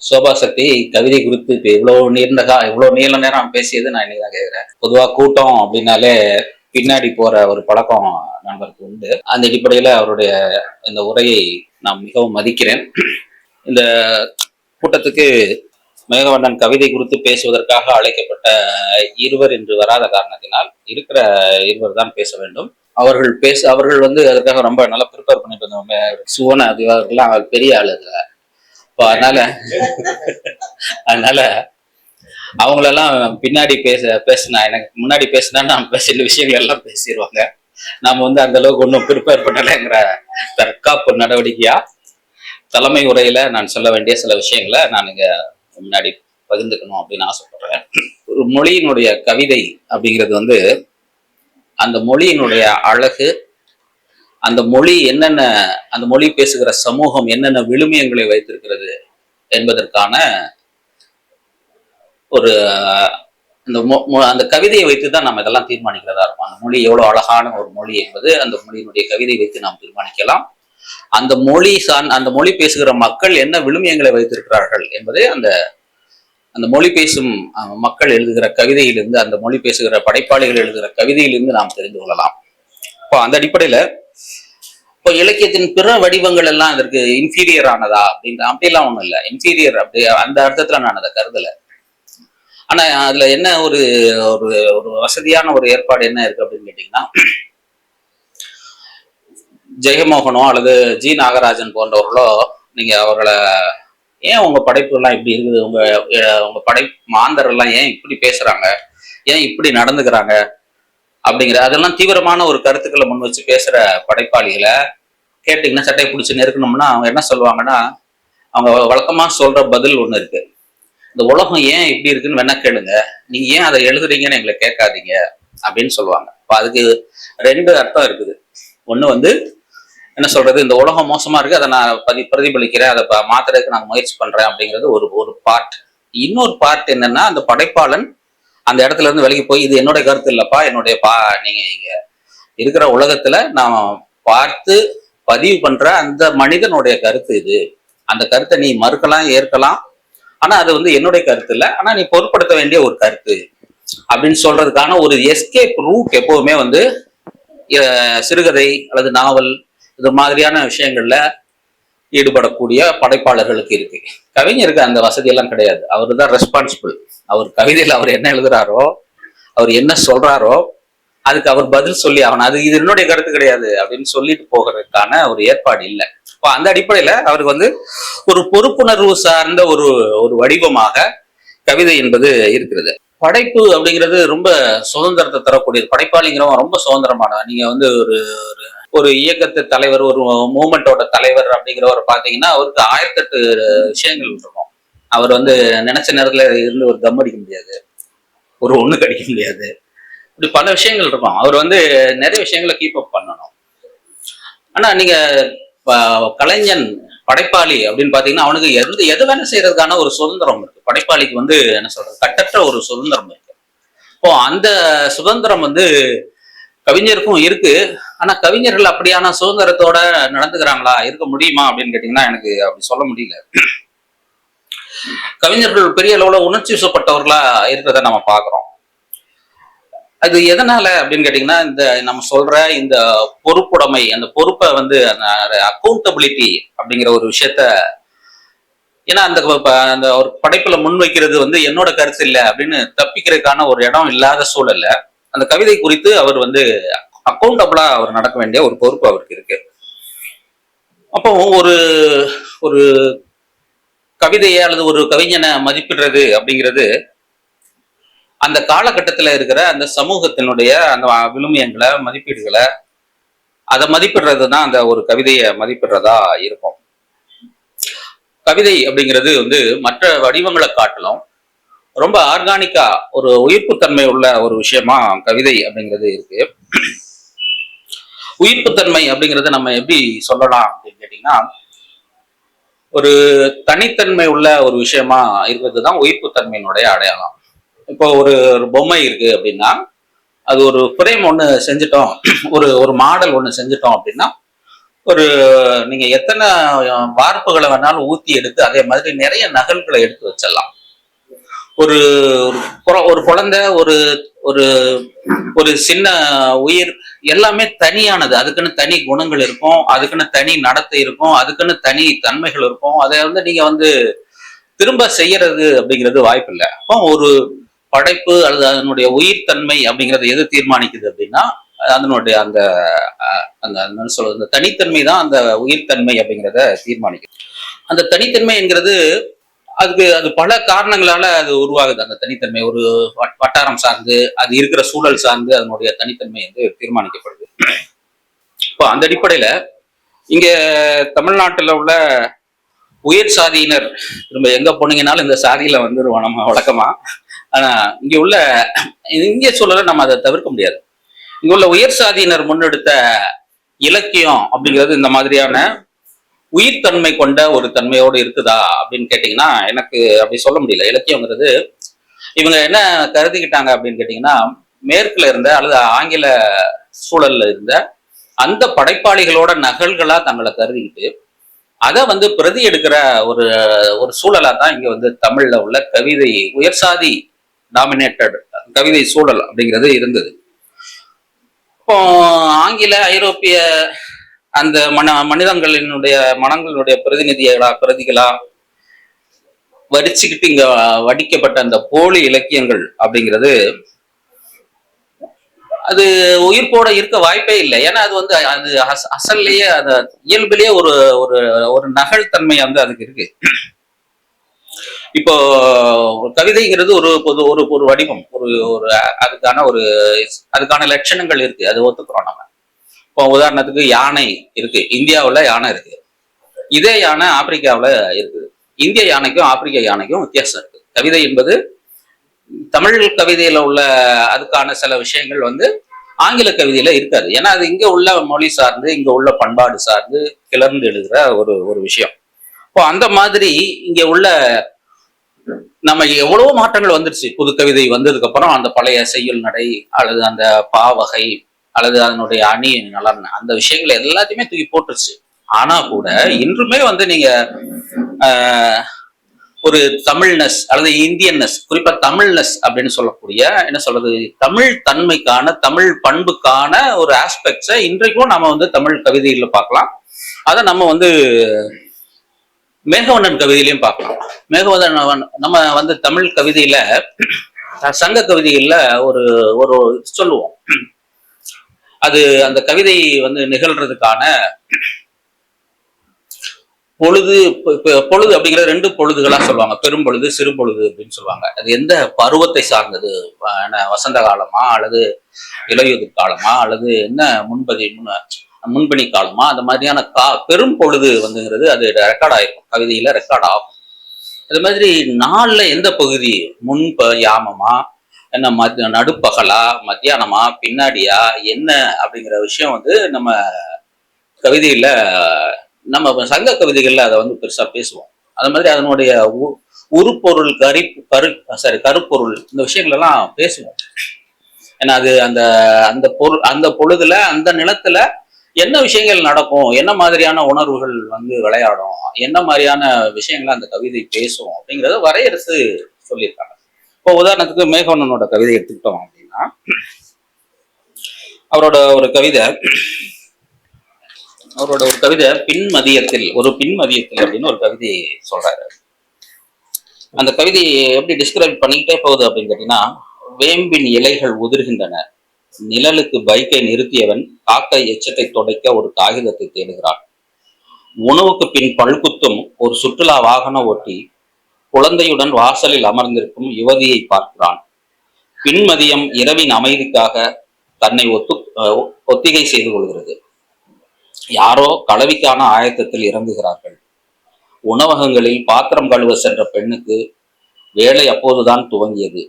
Sofa சக்தி கவிதை குறித்து இப்போ இவ்வளோ நீண்ட கா இவ்வளோ நீள நேரம் பேசியது நான் இன்னைக்கு தான் கேட்குறேன் பொதுவாக கூட்டம் அப்படின்னாலே பின்னாடி போற ஒரு பழக்கம் நண்பருக்கு உண்டு. அந்த அடிப்படையில் அவருடைய இந்த உரையை நான் மிகவும் மதிக்கிறேன். இந்த கூட்டத்துக்கு மேகவண்ணன் கவிதை குறித்து பேசுவதற்காக அழைக்கப்பட்ட இருவர் இன்று வராத காரணத்தினால் இருக்கிற இருவர் தான் பேச வேண்டும். அவர்கள் பேச அவர்கள் வந்து அதுக்காக ரொம்ப நல்லா ப்ரிப்பேர் பண்ணிட்டு இருந்தாங்க சுவன அதிகாரிகள்லாம் அவர் பெரிய ஆளு இல்லை அதனால அதனால அவங்களெல்லாம் பின்னாடி பேச பேசினா எனக்கு முன்னாடி பேசினா நான் சில விஷயங்கள் எல்லாம் பேசிடுவாங்க நாம வந்து அந்த அளவுக்கு ஒன்றும் ப்ரிப்பேர் பண்ணலைங்கிற தற்காப்பு நடவடிக்கையா? தலைமை உரையில நான் சொல்ல வேண்டிய சில விஷயங்களை நான் இங்க முன்னாடி பகிர்ந்துக்கணும் அப்படின்னு ஆசைப்படுறேன் ஒரு மொழியினுடைய கவிதை அப்படிங்கிறது வந்து அந்த மொழியினுடைய அழகு அந்த மொழி என்னென்ன அந்த மொழி பேசுகிற சமூகம் என்னென்ன விழுமியங்களை வைத்திருக்கிறது என்பதற்கான ஒரு அந்த அந்த கவிதையை வைத்து தான் நம்ம இதெல்லாம் தீர்மானிக்கிறதா இருக்கும். அந்த மொழி எவ்வளோ அழகான ஒரு மொழி என்பது அந்த மொழியினுடைய கவிதை வைத்து நாம் தீர்மானிக்கலாம். அந்த மொழி சான் அந்த மொழி பேசுகிற மக்கள் என்ன விழுமியங்களை வைத்திருக்கிறார்கள் என்பதை அந்த அந்த மொழி பேசும் அஹ், மக்கள் எழுதுகிற கவிதையிலிருந்து அந்த மொழி பேசுகிற படைப்பாளிகள் எழுதுகிற கவிதையிலிருந்து நாம் தெரிந்து கொள்ளலாம். இப்போ அந்த அடிப்படையில இப்போ இலக்கியத்தின் பிற வடிவங்கள் எல்லாம் இதற்கு இன்ஃபீரியர் ஆனதா அப்படின்ற அப்படிலாம் ஒண்ணும் இல்லை. இன்ஃபீரியர் அப்படி அந்த அர்த்தத்துல நான் அதை கருதல. ஆனா அதுல என்ன ஒரு ஒரு ஒரு வசதியான ஒரு ஏற்பாடு என்ன இருக்கு அப்படின்னு கேட்டீங்கன்னா ஜெயமோகனோ அல்லது ஜி நாகராஜன் போன்றவர்களோ நீங்க அவர்களை ஏன் உங்க படைப்பு எல்லாம் இப்படி இருக்குது? உங்க உங்க படை மாந்தர் எல்லாம் ஏன் இப்படி பேசுறாங்க? ஏன் இப்படி நடந்துக்கிறாங்க? அப்படிங்கிற அதெல்லாம் தீவிரமான ஒரு கருத்துக்களை முன் வச்சு பேசுற படைப்பாளிகளை கேட்டிங்கன்னா சட்டையை பிடிச்சி நெருக்கணும்னா அவங்க என்ன சொல்லுவாங்கன்னா அவங்க வழக்கமா சொல்ற பதில் ஒண்ணு இருக்கு. இந்த உலகம் ஏன் இப்படி இருக்குன்னு வேணா கேளுங்க. நீங்க ஏன் அதை எழுதுறீங்கன்னு எங்களை கேட்காதீங்க அப்படின்னு சொல்லுவாங்க. இப்போ அதுக்கு ரெண்டு அர்த்தம் இருக்குது. ஒன்று வந்து என்ன சொல்றது இந்த உலகம் மோசமா இருக்கு அதை நான் பதி பிரதிபலிக்கிறேன் அதை மாத்துறதுக்கு நான் முயற்சி பண்றேன் அப்படிங்கிறது ஒரு ஒரு பார்ட் இன்னொரு பார்ட் என்னன்னா அந்த படைப்பாளன் அந்த இடத்துல இருந்து விலகி போய் இது என்னுடைய கருத்து இல்லப்பா என்னுடைய பா நீங்க இங்க இருக்கிற உலகத்துல நான் பார்த்து பதிவு பண்ற அந்த மனிதனுடைய கருத்து இது. அந்த கருத்தை நீ மறுக்கலாம் ஏற்கலாம். ஆனா அது வந்து என்னுடைய கருத்து இல்லை. ஆனா நீ பொருட்படுத்த வேண்டிய ஒரு கருத்து. அப்படின்னு சொல்றதுக்கான ஒரு எஸ்கேப் ரூட் எப்பவுமே வந்து சிறுகதை அல்லது நாவல் இது மாதிரியான விஷயங்கள்ல ஈடுபடக்கூடிய படைப்பாளர்களுக்கு இருக்கு. கவிஞருக்கு அந்த வசதியெல்லாம் கிடையாது. அவரு தான் ரெஸ்பான்சிபிள் அவர் கவிதையில் அவர் என்ன எழுதுறாரோ அவர் என்ன சொல்றாரோ அதுக்கு அவர் பதில் சொல்லி ஆகணும். அது இது என்னுடைய கருத்து கிடையாது அப்படின்னு சொல்லிட்டு போகிறதுக்கான ஒரு ஏற்பாடு இல்லை. இப்போ அந்த அடிப்படையில அவருக்கு வந்து ஒரு பொறுப்புணர்வு சார்ந்த ஒரு ஒரு வடிவமாக கவிதை என்பது இருக்கிறது. படைப்பு அப்படிங்கிறது ரொம்ப சுதந்திரத்தை தரக்கூடியது. படைப்பாளிங்கிறவன் ரொம்ப சுதந்திரமானவன். நீங்க வந்து ஒரு ஒரு ஒரு இயக்கத்து தலைவர் ஒரு மூமெண்டோட தலைவர் அப்படிங்கிறவர் பார்த்தீங்கன்னா அவருக்கு ஆயிரத்தெட்டு விஷயங்கள் இருக்கும். அவர் வந்து நினைச்ச நேரத்துல இருந்து ஒரு தம் அடிக்க முடியாது. ஒரு ஒண்ணு கடிக்க முடியாது. இப்படி பல விஷயங்கள் இருக்கும். அவர் வந்து நிறைய விஷயங்களை கீப் அப் பண்ணணும். ஆனா நீங்க கலைஞன் படைப்பாளி அப்படின்னு பாத்தீங்கன்னா அவனுக்கு எந்த எது வேணா செய்யறதுக்கான ஒரு சுதந்திரம் இருக்கு. படைப்பாளிக்கு வந்து என்ன சொல்றது? கட்டற்ற ஒரு சுதந்திரம் இருக்கு. இப்போ அந்த சுதந்திரம் வந்து கவிஞருக்கும் இருக்கு. ஆனா கவிஞர்கள் அப்படியான சுதந்திரத்தோட நடந்துக்கிறாங்களா? இருக்க முடியுமா அப்படின்னு கேட்டீங்கன்னா எனக்கு அப்படி சொல்ல முடியல. கவிஞர்கள் பெரிய அளவுல உணர்ச்சி வசப்பட்டவர்களா இருக்கிறத நம்ம பாக்குறோம் அது எதனால அப்படின்னு கேட்டீங்கன்னா இந்த நம்ம சொல்ற இந்த பொறுப்புடைமை அந்த பொறுப்பை வந்து அந்த அக்கௌண்டபிலிட்டி அப்படிங்கிற ஒரு விஷயத்த ஏன்னா அந்த அந்த ஒரு படைப்புல முன்வைக்கிறது வந்து என்னோட கருத்து இல்லை அப்படின்னு தப்பிக்கிறதுக்கான ஒரு இடம் இல்லாத சூழல்ல அந்த கவிதை குறித்து அவர் வந்து அக்கௌண்டபிளா அவர் நடக்க வேண்டிய ஒரு பொறுப்பு அவருக்கு இருக்கு. அப்போ ஒரு ஒரு கவிதையை அல்லது ஒரு கவிஞனை மதிப்பிடுறது அப்படிங்கிறது அந்த காலகட்டத்தில் இருக்கிற அந்த சமூகத்தினுடைய அந்த விழுமியங்களை மதிப்பீடுகளை அதை மதிப்பிடுறது தான் அந்த ஒரு கவிதையை மதிப்பிடுறதா இருக்கும். கவிதை அப்படிங்கிறது வந்து மற்ற வடிவங்களை காட்டிலும் ரொம்ப ஆர்கானிக்கா ஒரு உயிர்ப்புத்தன்மை உள்ள ஒரு விஷயமா கவிதை அப்படிங்கிறது இருக்கு. உயிர்ப்புத்தன்மை அப்படிங்கிறத நம்ம எப்படி சொல்லலாம் அப்படின்னு கேட்டீங்கன்னா ஒரு தனித்தன்மை உள்ள ஒரு விஷயமா இருக்கிறது தான் உயிர்ப்புத்தன்மையினுடைய அடையாளம். இப்போ ஒரு பொம்மை இருக்கு அப்படின்னா அது ஒரு ஃப்ரேம் ஒன்று செஞ்சுட்டோம். ஒரு ஒரு மாடல் ஒன்று செஞ்சுட்டோம் அப்படின்னா ஒரு நீங்க எத்தனை வார்ப்புகளை வேணாலும் ஊத்தி எடுத்து அதே மாதிரி நிறைய நகல்களை எடுத்து வச்சிடலாம். ஒரு ஒரு குழ- ஒரு குழந்தை ஒரு ஒரு ஒரு சின்ன உயிர் எல்லாமே தனியானது. அதுக்குன்னு தனி குணங்கள் இருக்கும் அதுக்குன்னு தனி நடத்தை இருக்கும் அதுக்குன்னு தனி தன்மைகள் இருக்கும். அதை வந்து நீங்க வந்து திரும்ப செய்யறது அப்படிங்கிறது வாய்ப்பு இல்லை அப்போ ஒரு படைப்பு அல்லது அதனுடைய உயிர்த்தன்மை அப்படிங்கிறது எது தீர்மானிக்குது அப்படின்னா அதனுடைய அந்த அஹ், அந்த என்ன சொல்றது அந்த தனித்தன்மை தான் அந்த உயிர்த்தன்மை அப்படிங்கிறத தீர்மானிக்குது. அந்த தனித்தன்மை என்கிறது அதுக்கு அது பல காரணங்களால அது உருவாகுது. அந்த தனித்தன்மை ஒரு வட்டாரம் சார்ந்து அது இருக்கிற சூழல் சார்ந்து அதனுடைய தனித்தன்மை வந்து தீர்மானிக்கப்படுது. இப்போ அந்த அடிப்படையில இங்க தமிழ்நாட்டில் உள்ள உயர் சாதியினர் திரும்ப எங்க போனீங்கனாலும் இந்த சாதியில வந்துருவோம் நம்ம வழக்கமா. ஆனா இங்க உள்ள இந்திய சூழலை நம்ம அதை தவிர்க்க முடியாது. இங்க உள்ள உயர் சாதியினர் முன்னெடுத்த இலக்கியம் அப்படிங்கிறது இந்த மாதிரியான உயிர்த்தன்மை கொண்ட ஒரு தன்மையோடு இருக்குதா அப்படின்னு கேட்டீங்கன்னா எனக்கு அப்படி சொல்ல முடியல. இலக்கியங்கிறது இவங்க என்ன கருதிக்கிட்டாங்க அப்படின்னு கேட்டீங்கன்னா மேற்குல இருந்த அல்லது ஆங்கில சூழல்ல இருந்த அந்த படைப்பாளிகளோட நகல்களா தங்களை கருதிக்கிட்டு அதை வந்து பிரதி எடுக்கிற ஒரு ஒரு சூழலா தான் இங்க வந்து தமிழ்ல உள்ள கவிதை உயர்சாதி டாமினேட்டட் கவிதை சூழல் அப்படிங்கிறது இருந்தது. இப்போ ஆங்கில ஐரோப்பிய அந்த மன மனிதங்களினுடைய மனங்களுடைய பிரதிநிதிகளா பிரதிகளா வரிச்சுக்கிட்டு இங்க வடிக்கப்பட்ட அந்த போலி இலக்கியங்கள் அப்படிங்கிறது அது உயிர்ப்போட இருக்க வாய்ப்பே இல்லை. ஏன்னா அது வந்து அது அச- அசல்லையே அது இயல்பிலேயே ஒரு ஒரு ஒரு நகல் தன்மை வந்து அதுக்கு இருக்கு. இப்போ ஒரு கவிதைங்கிறது ஒரு பொது ஒரு ஒரு வடிவம். ஒரு ஒரு அதுக்கான ஒரு அதுக்கான லட்சணங்கள் இருக்கு. அது ஒத்துக்கிறோம் நம்ம. இப்போ உதாரணத்துக்கு யானை இருக்கு. இந்தியாவில் யானை இருக்கு. இதே யானை ஆப்பிரிக்காவில் இருக்குது. இந்திய யானைக்கும் ஆப்பிரிக்க யானைக்கும் வித்தியாசம் இருக்கு. கவிதை என்பது தமிழ் கவிதையில உள்ள அதுக்கான சில விஷயங்கள் வந்து ஆங்கில கவிதையில இருக்காது. ஏன்னா அது இங்க உள்ள மொழி சார்ந்து இங்க உள்ள பண்பாடு சார்ந்து கிளர்ந்து எழுதுகிற ஒரு ஒரு விஷயம். இப்போ அந்த மாதிரி இங்க உள்ள நம்ம எவ்வளவோ மாற்றங்கள் வந்துருச்சு. புது கவிதை வந்ததுக்கு அப்புறம் அந்த பழைய செய்யுள் நடை அல்லது அந்த பாவகை அல்லது அதனுடைய அணி நலன் அந்த விஷயங்களை எல்லாத்தையுமே தூக்கி போட்டுருச்சு. ஆனா கூட இன்றுமே வந்து நீங்க ஆஹ், ஒரு தமிழ்னஸ் அல்லது இந்தியன்னஸ் குறிப்பா தமிழ்னஸ் அப்படின்னு சொல்லக்கூடிய என்ன சொல்றது தமிழ் தன்மைக்கான தமிழ் பண்புக்கான ஒரு ஆஸ்பெக்ட்ஸை இன்றைக்கும் நம்ம வந்து தமிழ் கவிதைகள்ல பார்க்கலாம். அதை நம்ம வந்து மேகவண்ணன் கவிதையிலையும் பார்க்கலாம். மேகவண்ணன் நம்ம வந்து தமிழ் கவிதையில சங்க கவிதைகள்ல ஒரு ஒரு சொல்லுவோம். அது அந்த கவிதை வந்து நிகழ்றதுக்கான பொழுது பொழுது அப்படிங்கிற ரெண்டு பொழுதுகளா சொல்லுவாங்க. பெரும் பொழுது சிறு பொழுது அப்படின்னு சொல்லுவாங்க. அது எந்த பருவத்தை சார்ந்தது? என்ன வசந்த காலமா அல்லது இலையுதிர் காலமா அல்லது என்ன முன்பதி முன் முன்பணி காலமா? அந்த மாதிரியான கா பெரும் பொழுது வந்துங்கிறது அது ரெக்கார்ட் ஆயிருக்கும் கவிதையில ரெக்கார்ட் ஆகும். அது மாதிரி நாளில் எந்த பகுதி? முன்ப யாமமா? என்ன மத் நடுப்பகலா மத்தியானமா பின்னாடியா என்ன அப்படிங்கிற விஷயம் வந்து நம்ம கவிதையில நம்ம சங்க கவிதைகள்ல அதை வந்து பெருசா பேசுவோம். அது மாதிரி அதனுடைய உ- உருப்பொருள் கரி கரு சாரி கருப்பொருள் இந்த விஷயங்கள் எல்லாம் பேசுவோம். ஏன்னா அது அந்த அந்த பொருள் அந்த பொழுதுல அந்த நிலத்துல என்ன விஷயங்கள் நடக்கும் என்ன மாதிரியான உணர்வுகள் வந்து விளையாடும் என்ன மாதிரியான விஷயங்களை அந்த கவிதை பேசும் அப்படிங்கிறத வரையறுத்து சொல்லியிருக்காங்க. இப்போ உதாரணத்துக்கு மேகவண்ணனோட கவிதை எடுத்துக்கிட்டோம் அப்படின்னா அவரோட ஒரு கவிதை அவரோட ஒரு கவிதை பின்மதியத்தில் ஒரு பின்மதியத்தில் அப்படின்னு ஒரு கவிதை சொல்றாரு. அந்த கவிதையை எப்படி டிஸ்கிரைப் பண்ணிக்கிட்டே போகுது அப்படின்னு கேட்டீங்கன்னா வேம்பின் இலைகள் உதிர்கின்றன. நிழலுக்கு பைக்கை நிறுத்தியவன் காக்கை எச்சத்தை துடைக்க ஒரு காகிதத்தை தேடுகிறான். உணவுக்கு பின் பல்குத்தும் ஒரு சுற்றுலா வாகன ஓட்டி குழந்தையுடன் வாசலில் அமர்ந்திருக்கும் யுவதியை பார்க்கிறான். பின்மதியம் இரவின் அமைதிக்காக தன்னை ஒத்து ஒத்திகை செய்து கொள்கிறது. யாரோ கலவிக்கான ஆயத்தத்தில் இறங்குகிறார்கள். உணவகங்களில் பாத்திரம் கழுவ சென்ற பெண்ணுக்கு வேலை அப்போதுதான் துவங்கியது.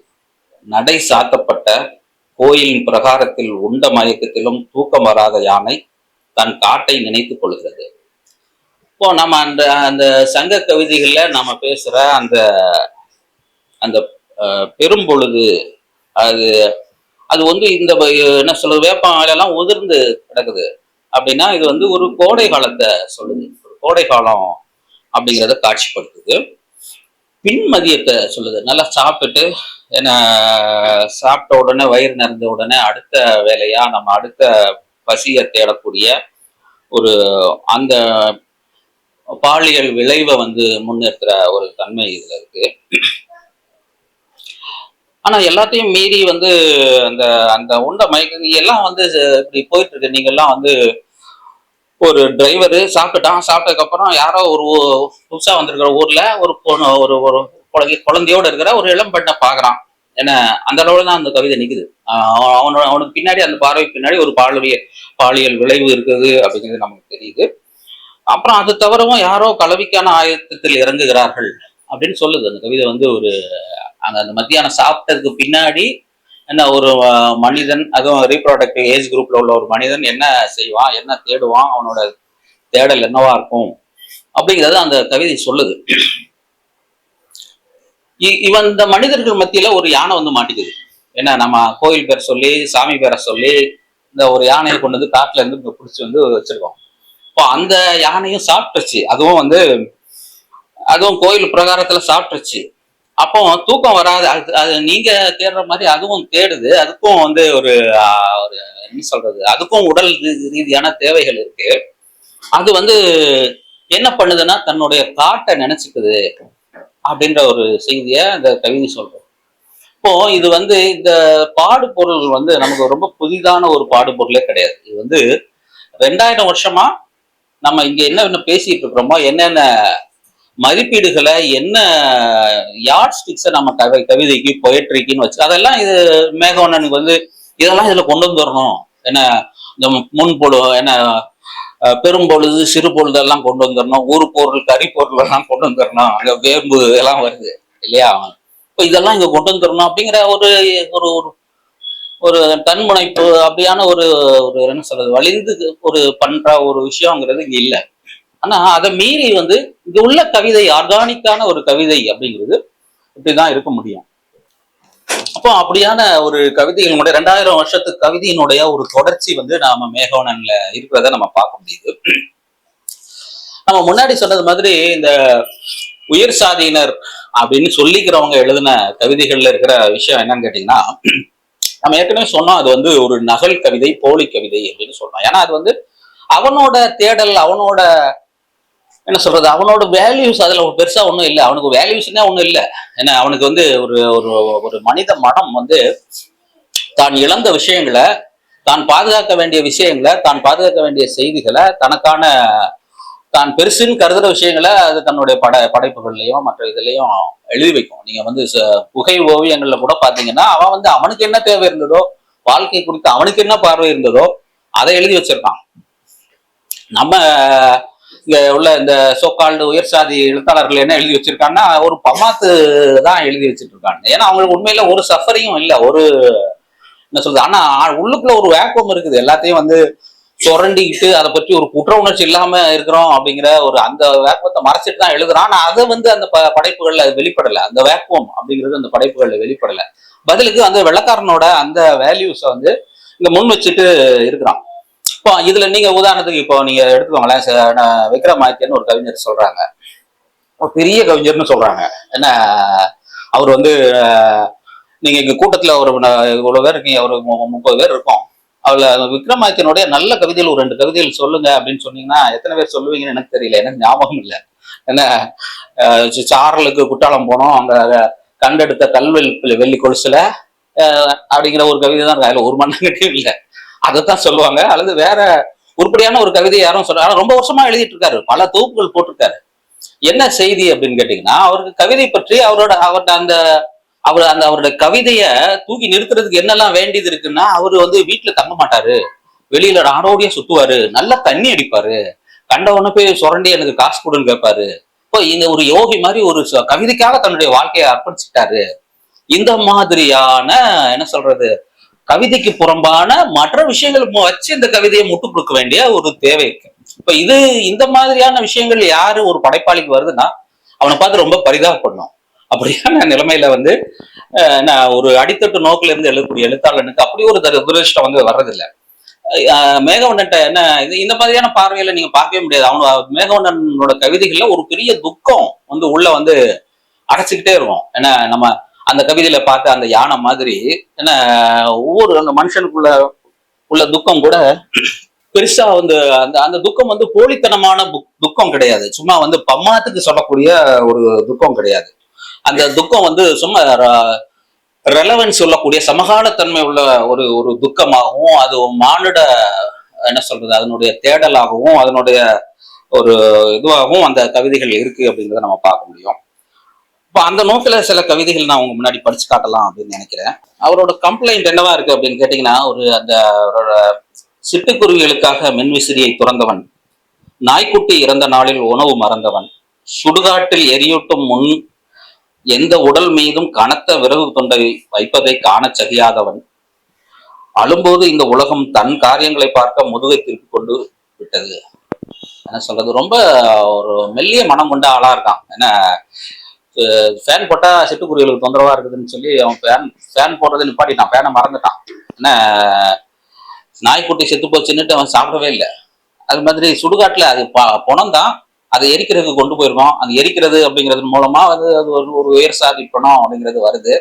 நடை சாத்தப்பட்ட கோயிலின் பிரகாரத்தில் உண்ட மயக்கத்திலும் தூக்கம் வராத யானை தன் காட்டை நினைத்துக் கொள்கிறது. இப்போ நம்ம அந்த அந்த சங்க கவிதைகள்ல நம்ம பேசுற அந்த அந்த பெரும்பொழுது அது அது வந்து இந்த என்ன சொல்றது வேப்பம் எல்லாம் உதிர்ந்து கிடக்குது. அப்படின்னா இது வந்து ஒரு கோடை காலத்தை சொல்லுது. ஒரு கோடை காலம் அப்படிங்கிறத காட்சிப்படுத்துது. பின் மதியத்தை சொல்லுது. நல்லா சாப்பிட்டுட்டு என்ன சாப்பிட்ட உடனே வயிறு நிறைந்த உடனே அடுத்த வேலையா நம்ம அடுத்த பசியை தேடக்கூடிய ஒரு அந்த பாலியல் விளைவை வந்து முன்னிறுத்துற ஒரு தன்மை இதுல இருக்கு. ஆனா எல்லாத்தையும் மீறி வந்து அந்த அந்த உண்ட மயக்க எல்லாம் வந்து இப்படி போயிட்டு இருக்கு. நீங்க எல்லாம் வந்து ஒரு டிரைவரு சாப்பிட்டுட்டான் சாப்பிட்டதுக்கப்புறம் யாரோ ஒரு புதுசாக வந்திருக்கிற ஊர்ல ஒரு பொண்ணு ஒரு ஒரு குழந்தை குழந்தையோட இருக்கிற ஒரு இளம் பெண்ணை பார்க்குறான். என்ன அந்த அளவுல தான் அந்த கவிதை நிற்குது அவனோட அவனுக்கு பின்னாடி அந்த பார்வை பின்னாடி ஒரு பாலுடைய பாலியல் விளைவு இருக்குது அப்படிங்கிறது நமக்கு தெரியுது. அப்புறம் அது தவிரவும் யாரோ கலவிக்கான ஆயத்தத்தில் இறங்குகிறார்கள் அப்படின்னு சொல்லுது. அந்த கவிதை வந்து ஒரு அந்த அந்த மத்தியானம் சாப்பிட்டதுக்கு பின்னாடி என்ன ஒரு மனிதன் அதுவும் ரீப்ராடக்டிவ் ஏஜ் குரூப்ல உள்ள ஒரு மனிதன் என்ன செய்வான் என்ன தேடுவான் அவனோட தேடல் என்னவா இருக்கும் அப்படிங்கிறது அந்த கவிதை சொல்லுது. இ- இவன் இந்த மனிதர்கள் மத்தியில ஒரு யானை வந்து மாட்டிக்குது. என்ன நம்ம கோயில் பேரை சொல்லி சாமி பேரை சொல்லி இந்த ஒரு யானையை கொண்டு வந்து காட்டுல இருந்து பிடிச்சி வந்து வச்சிருக்கோம். இப்போ அந்த யானையும் சாப்பிட்டுருச்சு. அதுவும் வந்து அதுவும் கோயில் பிரகாரத்துல சாப்பிட்டுருச்சு. அப்போ தூக்கம் வராது. அது அது நீங்க தேடுற மாதிரி அதுவும் தேடுது. அதுக்கும் வந்து ஒரு ஒரு என்ன சொல்றது? அதுக்கும் உடல் ரீ- ரீதியான தேவைகள் இருக்கு. அது வந்து என்ன பண்ணுதுன்னா தன்னுடைய காட்டை நினைச்சுக்குது அப்படின்ற ஒரு செய்திய இந்த கவிதை சொல்றோம் இப்போ இது வந்து இந்த பாடுபொருள் வந்து நமக்கு ரொம்ப புதிதான ஒரு பாடுபொருளே கிடையாது. இது வந்து ரெண்டாயிரம் வருஷமா நம்ம இங்க என்ன பேசிட்டு இருக்கிறோமோ என்னென்ன மதிப்பீடுகளை என்ன யார்ட் ஸ்டிக்ஸை நம்ம கவி கவிதைக்கு பொயட்ரிக்குன்னு வச்சு அதெல்லாம் இது மேகவண்ணனுக்கு வந்து இதெல்லாம் இதுல கொண்டு வந்துடணும் என்ன இந்த முன்பொழு என்ன பெரும்பொழுது சிறு பொழுதெல்லாம் கொண்டு வந்துடணும் ஊர் பொருள் கறி பொருள் எல்லாம் கொண்டு வந்துடணும் அங்க வேம்பு எல்லாம் வருது இல்லையா? இப்போ இதெல்லாம் இங்க கொண்டு வந்துடணும் அப்படிங்கிற ஒரு ஒரு ஒரு தன்முனைப்பு அப்படியான ஒரு ஒரு என்ன சொல்றது வலிந்து ஒரு பண்ற ஒரு விஷயங்கிறது இங்க இல்லை. ஆனா அதை மீறி வந்து இங்க உள்ள கவிதை ஆர்கானிக்கான ஒரு கவிதை அப்படிங்கிறது இப்படிதான் இருக்க முடியும். அப்போ அப்படியான ஒரு கவிதைகளுடைய ரெண்டாயிரம் வருஷத்து கவிதையினுடைய ஒரு தொடர்ச்சி வந்து நாம மேகோனன்ல இருக்கிறத நம்ம பார்க்க முடியுது. நம்ம முன்னாடி சொன்னது மாதிரி இந்த உயர் சாதியினர் அப்படின்னு சொல்லிக்கிறவங்க எழுதின கவிதைகள்ல இருக்கிற விஷயம் என்னன்னு கேட்டீங்கன்னா நம்ம ஏற்கனவே சொன்னோம் அது வந்து ஒரு நகல் கவிதை போலி கவிதை அப்படின்னு சொன்னோம். ஏன்னா அது வந்து அவனோட தேடல் அவனோட என்ன சொல்றது அவனோட வேல்யூஸ் அதுல ஒரு பெருசா ஒண்ணும் இல்லை. அவனுக்கு வேல்யூஸ்னே ஒண்ணும் இல்லை. ஏன்னா அவனுக்கு வந்து ஒரு ஒரு ஒரு மனித மனம் வந்து தான் இழந்த விஷயங்களை தான் பாதுகாக்க வேண்டிய விஷயங்களை தான் பாதுகாக்க வேண்டிய செய்திகளை தனக்கான தான் பெருசுன்னு கருதுற விஷயங்களை அது தன்னுடைய பட படைப்புகள்லயும் மற்ற இதுலயும் எழுதி வைக்கும். நீங்க வந்து புகை ஓவியங்கள்ல கூட பாத்தீங்கன்னா அவன் வந்து அவனுக்கு என்ன தேவை இருந்ததோ வாழ்க்கை குறித்து அவனுக்கு என்ன பார்வை இருந்ததோ அதை எழுதி வச்சிருக்கான். நம்ம இங்க உள்ள இந்த சோக்கால்டு உயர் சாதி எழுத்தாளர்கள் என்ன எழுதி வச்சிருக்காங்கன்னா ஒரு பமாத்து தான் எழுதி வச்சிட்டு இருக்காங்க ஏன்னா அவங்களுக்கு உண்மையில ஒரு சஃபரியும் இல்லை ஒரு என்ன சொல்றது ஆனா உள்ளுக்குள்ள ஒரு வேக்கம் இருக்குது. எல்லாத்தையும் வந்து சுரண்டிக்கிட்டு அதை பற்றி ஒரு குற்ற உணர்ச்சி இல்லாம இருக்கிறோம் அப்படிங்கிற ஒரு அந்த வேக்குவத்தை மறைச்சிட்டு தான் எழுதுறான். ஆனா அதை வந்து அந்த ப- படைப்புகள்ல வெளிப்படல. அந்த வேக்குவம் அப்படிங்கிறது அந்த படைப்புகள்ல வெளிப்படல. பதிலுக்கு அந்த வெள்ளக்காரனோட அந்த வேல்யூஸை வந்து இங்க முன் வச்சுட்டு இருக்கிறான். இப்போ இதுல நீங்க உதாரணத்துக்கு இப்போ நீங்க எடுத்துக்கோங்களேன். ச- விக்ரமாதித்யன் ஒரு கவிஞர் சொல்றாங்க. ஒரு பெரிய கவிஞர்னு சொல்றாங்க. என்ன அவர் வந்து நீங்க இங்க கூட்டத்துல ஒரு இவ்வளவு பேர் இருக்கீங்க. ஒரு முப்பது பேர் இருக்கோம். அவள விக்ரமாதித்யனுடைய நல்ல கவிதைகள் ஒரு ரெண்டு கவிதைகள் சொல்லுங்க அப்படின்னு சொன்னீங்கன்னா எத்தனை பேர் சொல்லுவீங்கன்னு எனக்கு தெரியல. எனக்கு ஞாபகம் இல்லை. என்ன சாரலுக்கு குற்றாலம் போனோம். அங்க கண்டெடுத்த கல்வெல் வெள்ளி கொலுசுல அப்படிங்கிற ஒரு கவிதை தான் அதில் ஒரு ஒரு மண்ணங்கட்டியும் இல்லை. அதைத்தான் சொல்லுவாங்க. அல்லது வேற உருப்படியான ஒரு கவிதை யாரும் சொல்றாங்க ரொம்ப வருஷமா எழுதிட்டு இருக்காரு. பல தொகுப்புகள் போட்டிருக்காரு. என்ன செய்தி அப்படின்னு கேட்டீங்கன்னா அவருக்கு கவிதை பற்றி அவரோட அவர்கிட்ட அந்த அவர் அந்த அவருடைய கவிதைய தூக்கி நிறுத்துறதுக்கு என்னெல்லாம் வேண்டியது இருக்குன்னா அவர் வந்து வீட்டுல தங்க மாட்டாரு. வெளியில நாடோடியா சுத்துவாரு. நல்லா தண்ணி அடிப்பாரு. கண்டவன போய் சுரண்டி எனக்கு காசு கொடுன்னு கேட்பாரு. இப்போ இந்த ஒரு யோகி மாதிரி ஒரு கவிதைக்காக தன்னுடைய வாழ்க்கையை அர்ப்பணிச்சுட்டாரு இந்த மாதிரியான என்ன சொல்றது கவிதைக்கு புறம்பான மற்ற விஷயங்கள் வச்சு இந்த கவிதையை முட்டு கொடுக்க வேண்டிய ஒரு தேவை இருக்கு. இப்ப இது இந்த மாதிரியான விஷயங்கள் யாரு ஒரு படைப்பாளிக்கு வருதுன்னா அவனை பார்த்து ரொம்ப பரிதாபப்படணும். அப்படியான நிலைமையில வந்து நான் ஒரு அடித்தட்டு நோக்கில இருந்து எழுதக்கூடிய எழுத்தாளனுக்கு அப்படி ஒரு துரதிருஷ்டம் வந்து வர்றதில்லை. மேகவண்ணன்ட்ட என்ன இது இந்த மாதிரியான பார்வையில நீங்க பார்க்கவே முடியாது. அவனோட மேகவண்ணனோட கவிதைகள்ல ஒரு பெரிய துக்கம் வந்து உள்ள வந்து அடைச்சிக்கிட்டே இருக்கும். ஏன்னா நம்ம அந்த கவிதையில பார்த்த அந்த யானை மாதிரி ஏன்னா ஒவ்வொரு அந்த மனுஷனுக்குள்ள உள்ள துக்கம் கூட பெருசா வந்து அந்த அந்த துக்கம் வந்து போலித்தனமான புக்- துக்கம் கிடையாது. சும்மா வந்து பம்மாத்துக்கு சொல்லக்கூடிய ஒரு துக்கம் கிடையாது. அந்த துக்கம் வந்து சும்மா ரெலவென்ஸ் சொல்லக்கூடிய சமகாலத்தன்மை உள்ள ஒரு ஒரு துக்கமாகவும் அது மானுட என்ன சொல்றது அதனுடைய தேடலாகவும் அதனுடைய ஒரு இதுவாகவும் அந்த கவிதைகள் இருக்கு அப்படிங்கிறத நம்ம பார்க்க முடியும். இப்போ அந்த நோக்கில சில கவிதைகள் நான் உங்க முன்னாடி படிச்சு காட்டலாம் அப்படின்னு நினைக்கிறேன். அவரோட கம்ப்ளைண்ட் என்னவா இருக்கு அப்படின்னு கேட்டீங்கன்னா ஒரு அந்த அவரோட சிட்டுக்குருவிகளுக்காக மின்விசிறியை துறந்தவன் நாய்க்குட்டி இறந்த நாளில் உணவு மறந்தவன் சுடுகாட்டில் எரியூட்டும் முன் எந்த உடல் மீதும் கனத்த விறகு துண்டை வைப்பதை காணச் சகியாதவன். அழும்போது இந்த உலகம் தன் காரியங்களை பார்க்க முதுகை திருப்பி கொண்டு விட்டது. என்ன சொல்றது? ரொம்ப ஒரு மெல்லிய மனம் கொண்ட ஆளா இருக்கான். ஏன்னா ஃபேன் போட்டா சிட்டுக்குருவிகளுக்கு தொந்தரவா இருக்குதுன்னு சொல்லி அவன் ஃபேன் ஃபேன் போடுறதை நிப்பாட்டிட்டான். ஃபேனை மறந்துட்டான். என்ன நாய்க்குட்டி செத்து போச்சுன்னுட்டு அவன் சாப்பிடவே இல்லை. அது மாதிரி சுடுகாட்டுல அது ப- பணம் தான் அதை எரிக்கிறதுக்கு கொண்டு போயிருக்கோம். அது எரிக்கிறது அப்படிங்கிறது மூலமா வந்து அது ஒரு ஒரு உயர் சாதி அப்படிங்கிறது வருது.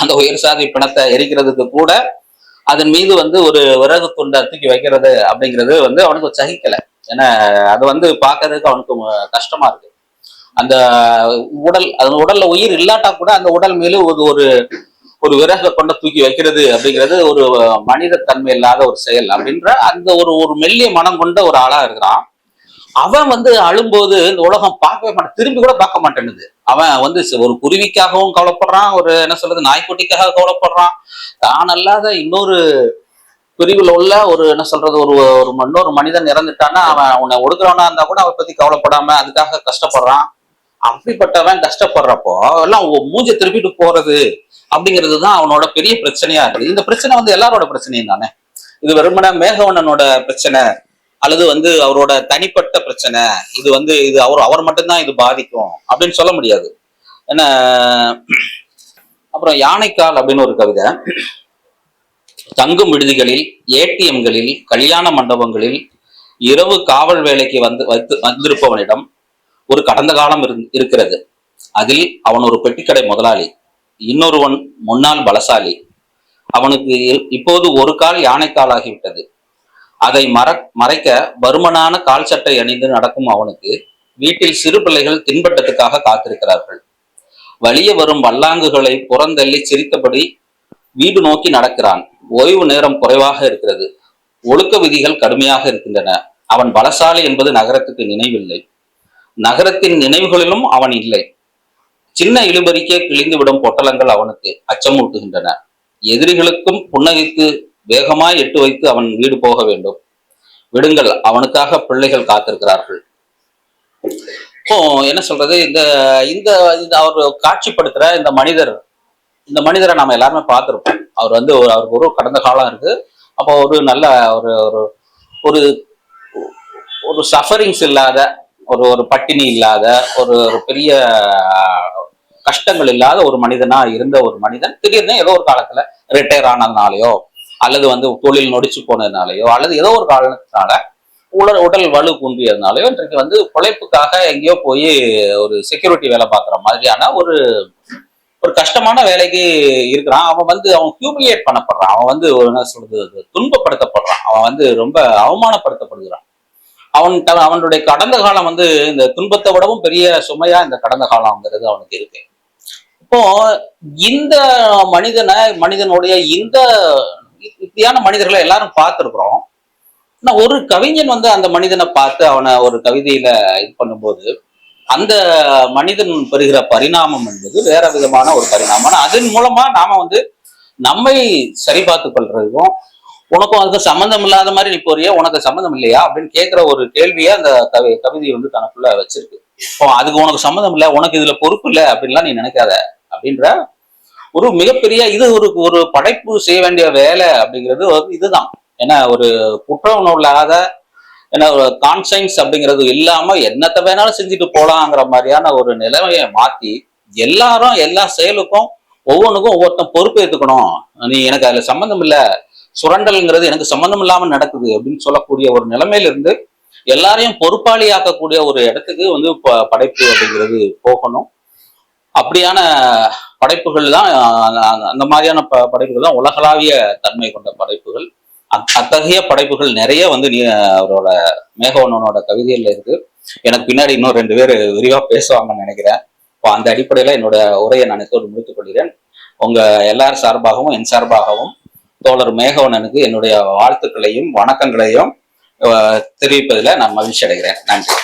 அந்த உயர் சாதி பணத்தை எரிக்கிறதுக்கு கூட அதன் மீது வந்து ஒரு விறகு துண்டை தூக்கி வைக்கிறது அப்படிங்கிறது வந்து அவனுக்கு சகிக்கல. ஏன்னா அது வந்து பார்க்கறதுக்கு அவனுக்கு கஷ்டமா இருக்கு. அந்த உடல் அந்த உடல்ல உயிர் இல்லாட்டா கூட அந்த உடல் மேல ஒரு ஒரு ஒரு விறகை கொண்டு தூக்கி வைக்கிறது அப்படிங்கிறது ஒரு மனித தன்மை இல்லாத ஒரு செயல் அப்படின்ற அந்த ஒரு ஒரு மெல்லிய மனம் கொண்ட ஒரு ஆளா இருக்கிறான். அவன் வந்து அழும்போது இந்த உலகம் பார்க்கவே மாட்டான். திரும்பி கூட பார்க்க மாட்டேன்னுது. அவன் வந்து ஒரு குருவிக்காகவும் கவலைப்படுறான் ஒரு என்ன சொல்றது நாய்க்குட்டிக்காக கவலைப்படுறான். தான் அல்லாத இன்னொரு பிரிவில் உள்ள ஒரு என்ன சொல்றது ஒரு ஒரு இன்னொரு மனிதன் இறந்துட்டான்னா அவன் உன்னை ஒடுக்குறவனா இருந்தா கூட அவனை பத்தி கவலைப்படாம அதுக்காக கஷ்டப்படுறான். அப்படிப்பட்டவன் கஷ்டப்படுறப்போ எல்லாம் மூஞ்ச திருப்பிட்டு போறது அப்படிங்கிறது தான் அவனோட பெரிய பிரச்சனையா இருக்குது. இந்த பிரச்சனை வந்து எல்லாரோட பிரச்சனையும் தானே? இது வெறுமனே மேகவண்ணனோட பிரச்சனை. அல்லது வந்து அவரோட தனிப்பட்ட பிரச்சனை இது வந்து இது அவர் அவர் மட்டும்தான் இது பாதிக்கும் அப்படின்னு சொல்ல முடியாது. ஏன்னா அப்புறம் யானைக்கால் அப்படின்னு ஒரு கவிதை. தங்கும் விடுதிகளில் ஏடிஎம்களில் கல்யாண மண்டபங்களில் இரவு காவல் வேலைக்கு வந்து வைத்து வந்திருப்பவனிடம் ஒரு கடந்த காலம் இருக்கிறது. அதில் அவன் ஒரு பெட்டிக்கடை முதலாளி இன்னொருவன் முன்னாள் பலசாலி. அவனுக்கு இ- இப்போது ஒரு கால் யானைக்கால் ஆகிவிட்டது. அதை மற மறைக்க பருமனான கால் சட்டை அணிந்து நடக்கும் அவனுக்கு வீட்டில் சிறு பிள்ளைகள் தின்பட்டத்துக்காக காத்திருக்கிறார்கள். வலிய வரும் வல்லாங்குகளை புறந்தள்ளி சிரித்தபடி வீடு நோக்கி நடக்கிறான். ஓய்வு நேரம் குறைவாக இருக்கிறது. ஒழுக்க விதிகள் கடுமையாக இருக்கின்றன. அவன் பலசாலி என்பது நகரத்துக்கு நினைவில்லை. நகரத்தின் நினைவுகளிலும் அவன் இல்லை. சின்ன இழுபறிக்கே கிழிந்துவிடும் பொட்டலங்கள் அவனுக்கு அச்சமூட்டுகின்றன. எதிரிகளுக்கும் புன்னகைத்து வேகமாய் எட்டு வைத்து அவன் வீடு போக வேண்டும். விடுங்கள் அவனுக்காக பிள்ளைகள் காத்திருக்கிறார்கள். இப்போ என்ன சொல்றது? இந்த இந்த இந்த அவர் காட்சிப்படுத்துற இந்த மனிதர் இந்த மனிதரை நாம எல்லாருமே பார்த்திருப்போம். அவர் வந்து ஒரு அவருக்கு ஒரு கடந்த காலம் இருக்கு. அப்போ ஒரு நல்ல ஒரு ஒரு ஒரு ஒரு சஃபரிங்ஸ் இல்லாத ஒரு ஒரு பட்டினி இல்லாத ஒரு ஒரு பெரிய கஷ்டங்கள் இல்லாத ஒரு மனிதனா இருந்த ஒரு மனிதன் திடீர்னு ஏதோ ஒரு காலத்துல ரிட்டையர் ஆனதுனாலயோ அல்லது வந்து தொழில் நொடிச்சு போனதுனாலயோ அல்லது ஏதோ ஒரு காரணத்தினால உடல் உடல் வலு குன்றியதுனாலயோ இன்றைக்கு வந்து பிழைப்புக்காக எங்கேயோ போய் ஒரு செக்யூரிட்டி வேலை பார்க்குற மாதிரியான ஒரு ஒரு கஷ்டமான வேலைக்கு இருக்கிறான். அவன் வந்து அவன் ஹியூமிலியேட் பண்ணப்படுறான். அவன் வந்து ஒரு என்ன சொல்றது துன்பப்படுத்தப்படுறான். அவன் வந்து ரொம்ப அவமானப்படுத்தப்படுகிறான். அவன் அவனுடைய கடந்த காலம் வந்து இந்த துன்பத்தை விடவும் பெரிய சுமையா இந்த கடந்த காலம்ங்கிறது அவனுக்கு இருக்கு. இப்போ இந்த மனிதனை மனிதனுடைய இந்த இப்படியான மனிதர்களை எல்லாரும் பார்த்திருக்கிறோம். ஆனா ஒரு கவிஞன் வந்து அந்த மனிதனை பார்த்து அவனை ஒரு கவிதையில இது பண்ணும்போது அந்த மனிதன் பெறுகிற பரிணாமம் என்பது வேற விதமான ஒரு பரிணாமம். அதன் மூலமா நாம வந்து நம்மை சரி பார்த்து கொள்றதுக்கும் உனக்கும் அதுக்கு சம்மந்தம் இல்லாத மாதிரி நீ போறியா உனக்கு சம்மந்தம் இல்லையா அப்படின்னு கேட்கிற ஒரு கேள்வியை அந்த கவி கவிதை வந்து தனக்குள்ள வச்சிருக்கு. இப்போ அதுக்கு உனக்கு சம்மந்தம் இல்லை உனக்கு இதுல பொறுப்பு இல்லை அப்படின்லாம் நீ நினைக்காத அப்படின்ற ஒரு மிகப்பெரிய இது ஒரு ஒரு படைப்பு செய்ய வேண்டிய வேலை அப்படிங்கிறது இதுதான். ஏன்னா ஒரு குற்ற உணர்வு ஏன்னா ஒரு கான்சைன்ஸ் அப்படிங்கிறது இல்லாம என்னத்தை வேணாலும் செஞ்சுட்டு போலாங்கிற மாதிரியான ஒரு நிலைமையை மாத்தி எல்லாரும் எல்லா செயலுக்கும் ஒவ்வொன்றுக்கும் ஒவ்வொருத்தன் பொறுப்பேற்றுக்கணும் நீ எனக்கு அதுல சம்மந்தம் இல்லை. சுரண்டல்ங்கிறது எனக்கு சம்மந்தம் இல்லாம நடக்குது அப்படின்னு சொல்லக்கூடிய ஒரு நிலைமையிலிருந்து எல்லாரையும் பொறுப்பாளியாக்கக்கூடிய ஒரு இடத்துக்கு வந்து ப- படைப்பு அப்படிங்கிறது போகணும். அப்படியான படைப்புகள் தான் அந்த மாதிரியான ப- படைப்புகள் தான் உலகளாவிய தன்மை கொண்ட படைப்புகள். அத்தகைய படைப்புகள் நிறைய வந்து நீ அவரோட மேகவனனோட கவிதைகள்ல இருக்கு. எனக்கு பின்னாடி இன்னும் ரெண்டு பேர் விரிவா பேசுவாங்கன்னு நினைக்கிறேன். இப்போ அந்த அடிப்படையில என்னோட உரையை நான் இதோடு முடித்துக் கொள்கிறேன். உங்க எல்லார் சார்பாகவும் என் சார்பாகவும் தோழர் மேகவனனுக்கு என்னுடைய வாழ்த்துக்களையும் வணக்கங்களையும் தெரிவிப்பதில் நான் மகிழ்ச்சி அடைகிறேன் நன்றி.